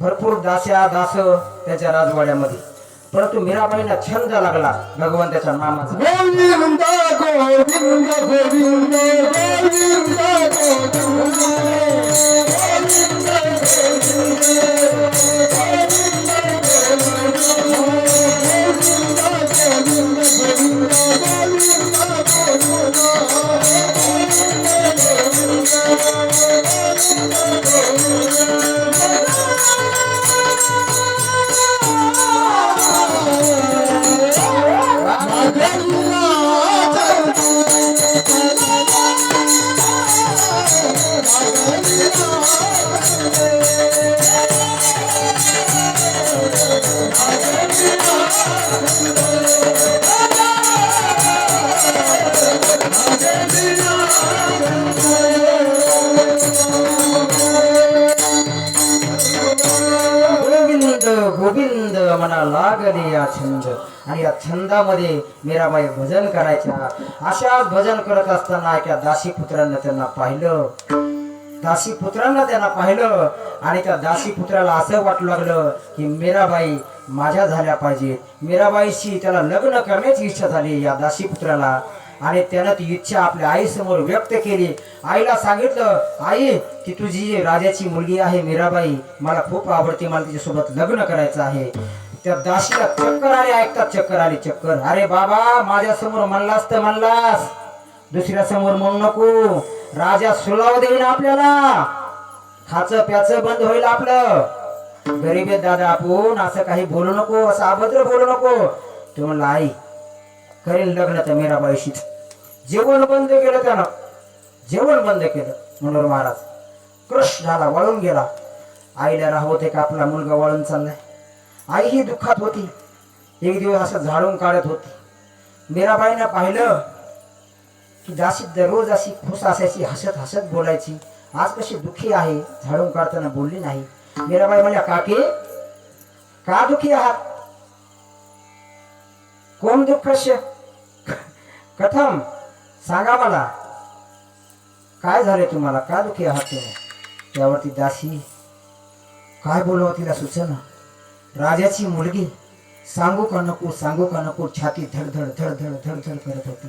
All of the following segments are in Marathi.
भरपूर दास्या दास त्याच्या राजवाड्यामध्ये. परंतु मीराबाईंना छंद लागला भगवंताच्या नामाचा. गोविंद लागले या छंद. आणि या छंदामध्ये मीराबाई भजन करायच्या. अशाच भजन करत असताना एका दासी पुत्रांना त्यांना पाहिलं. दासी पुत्रांना त्यांना पाहिलं. आणि त्या दासी पुत्राला असं वाटू लागलं की मीराबाई माझ्या झाल्या पाहिजेत मीराबाईशी त्याला लग्न करण्याची इच्छा झाली या दासी पुत्राला आणि त्यानं ती इच्छा आपल्या आईसमोर व्यक्त केली. आईला सांगितलं आई की तुझी राजाची मुलगी आहे मीराबाई. मला खूप आवडते. मला तिच्यासोबत लग्न करायचं आहे. त्या दासीला चक्कर आली ऐकतात चक्कर आली चक्कर। अरे बाबा माझ्यासमोर म्हणलास तर म्हणलास। दुसऱ्या समोर म्हणू नको। राजा सुलाव देईन आपल्याला। खाच प्याच बंद होईल आपलं। गरीब दादा आपण असं काही बोलू नको असं अभद्र बोलू नको। तो म्हणला आई करेल लग्न तर मीराबाईशीच जेवण बंद केलं त्यानं। जेवण बंद केलं मनोहर महाराज। क्रश झाला वळून गेला। आईला राहवत ते का आपला मुलगा वळून चाललाय? आई ही दुःखात होती. एक दिवस असं झाडून काढत होती. मीराबाईनं पाहिलं की जाशी दररोज अशी खुश असायची हसत हसत बोलायची. आज कशी दुःखी आहे झाडून काढताना बोलली नाही. मीराबाई म्हणल्या काके का दुःखी आहात? कोण दुःख कथम सांगा मला. काय झाले तुम्हाला? का दुःखी आहात तुम्ही? त्यावरती दासी काय बोलवं तिला सुचना. राजाची मुलगी सांगू का नको सांगू का नको छाती धडधड धडधड धडधड करत होती.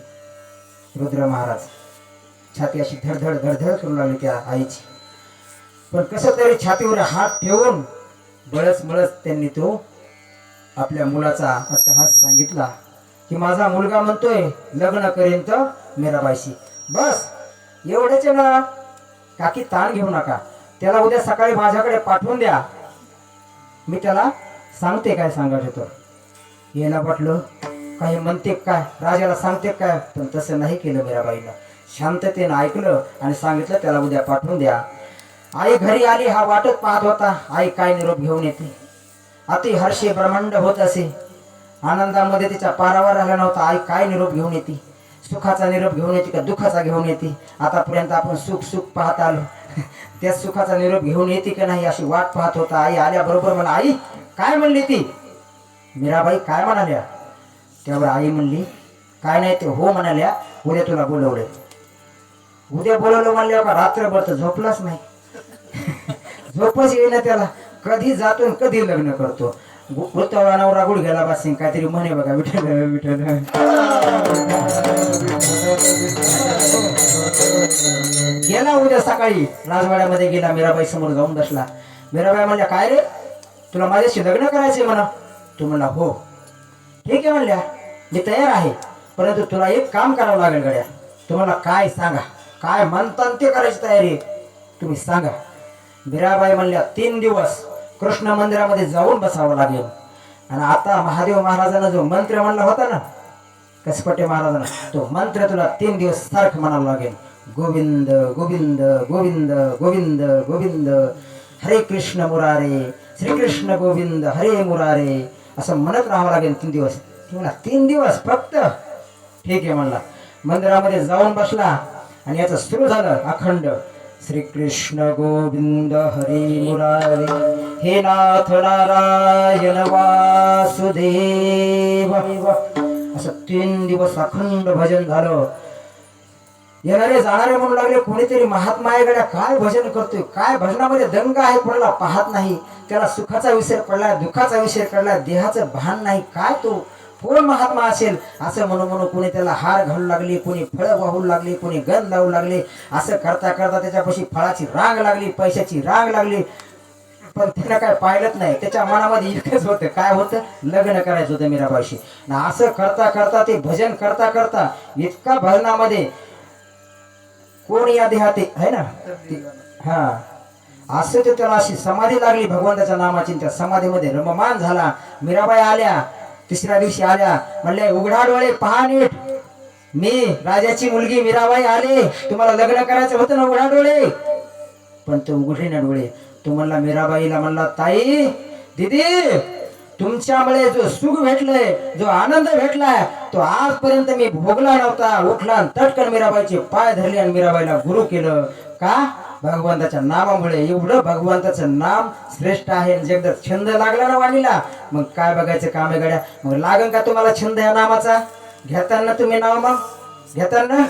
रुद्र महाराज छाती अशी धडधड धडधड करू लागली त्या आईची. पण कसं तरी छातीवर हात ठेवून बळच बळच त्यांनी तो आपल्या मुलाचा अट्टहास सांगितला की माझा मुलगा म्हणतोय लग्न करेन तर मीराबाईशी. बस एवढेच ना. काकी ताण घेऊ नका. त्याला उद्या सकाळी माझ्याकडे पाठवून द्या. मी त्याला सांगते काय सांगायचं तर. याला वाटलं काही म्हणते काय? राजाला सांगते काय? पण तसं नाही केलं मीराबाईनं. शांततेनं ऐकलं आणि सांगितलं त्याला उद्या पाठवून द्या. आई घरी आली हा वाटत पाहत होता. आई काय निरोप घेऊन येते. अति हर्षे ब्रह्मांड होत असे. आनंदामध्ये तिचा पारावर राहिला नव्हता. आई काय निरोप घेऊन येते? सुखाचा निरोप घेऊन येते का दुःखाचा घेऊन येते? आतापर्यंत आपण सुख सुख पाहत आलो. त्या सुखाचा निरोप घेऊन येते का नाही अशी वाट पाहत होता. आई आल्याबरोबर मला आई काय म्हणली ती? मीराबाई काय म्हणाल्या? त्यावर आई म्हणली काय नाही ते हो म्हणाल्या उद्या तुला बोलवले उद्या बोलवलं म्हणल्या का रात्रभर तर झोपलाच नाही? झोपच येईना त्याला. कधी जातो कधी लग्न करतो. वृत्तावळा नवरा गेला बासिंग काहीतरी म्हणे बघा विठल विठल गेला उद्या सकाळी राजवाड्यामध्ये गेला मीराबाई समोर जाऊन बसला. मीराबाई म्हणल्या काय रे? तुला माझ्याशी लग्न करायचंय म्हणा. तू म्हणला हो. ठीक आहे म्हणल्या मी तयार आहे. परंतु तुला एक काम करावं लागेल गड्या. तुम्हाला काय सांगा? काय म्हणतात ते करायची तयारी तुम्ही सांगा. बिराबाई म्हणल्या तीन दिवस कृष्ण मंदिरामध्ये जाऊन बसावं लागेल. आणि आता महादेव महाराजांना जो मंत्र म्हणला होता ना कसपटे महाराजांना तो मंत्र तुला तीन दिवस सारखं म्हणावं लागेल. गोविंद गोविंद गोविंद गोविंद गोविंद हरे कृष्ण मुरारे श्रीकृष्ण गोविंद हरे मुरारे असं म्हणत राहावं लागेल तीन दिवस ती म्हणा तीन दिवस फक्त ठीक आहे म्हणला मंदिरामध्ये जाऊन बसला आणि याचं सुरू झालं अखंड श्रीकृष्ण गोविंद हरे मुरारे हे नाथ नारायण वासुदेव असं तीन दिवस अखंड भजन झालं येणारे जाणारे म्हणू लागले कोणीतरी महात्मा आहे काय भजन करतोय? काय भजनामध्ये दंग आहे कोणाला पाहत नाही? त्याला सुखाचा विसर पडला दुःखाचा विसर पडला देहाचं भान नाही काय तो? कोण महात्मा असेल? असं म्हणून म्हणून कोणी त्याला हार घालू लागले कोणी फळं वाहू लागले कोणी गंध लावू लागले असं करता करता त्याच्यापाशी फळाची रांग लागली पैशाची रांग लागली. पण तिनं काय पाहिलंच नाही. त्याच्या मनामध्ये इतकंच होतं. काय होतं? लग्न करायचं होतं मीराबाईशी. असं करता करता ते भजन करता करता इतका भजनामध्ये कोण या देहात आहे ना? हा. असं ते त्याला अशी समाधी लागली भगवंताच्या नामाची त्या समाधीमध्ये. रममान झाला. मीराबाई आल्या. तिसऱ्या दिवशी आल्या. म्हणले उघडा डोळे पहा नीट. मी राजाची मुलगी मीराबाई आले. तुम्हाला लग्न करायचं होतं ना उघडा डोळे पण तो उघडे ना डोळे. तो म्हणला मीराबाईला म्हणला ताई दिदी तुमच्यामुळे जो सुख भेटलंय जो आनंद भेटलाय तो आजपर्यंत मी भोगला नव्हता. उठला आणि तटकन मीराबाईचे पाय धरले आणि मीराबाईला गुरु केलं. का? भगवंताच्या नामामुळे. एवढं भगवंताचं नाम श्रेष्ठ आहे. एकदा छंद लागला ना वाणीला. मग काय बघायचं काम आहे गड्या? मग लागन का तुम्हाला छंद या नामाचा? घेताना तुम्ही नाव मग? घेताना?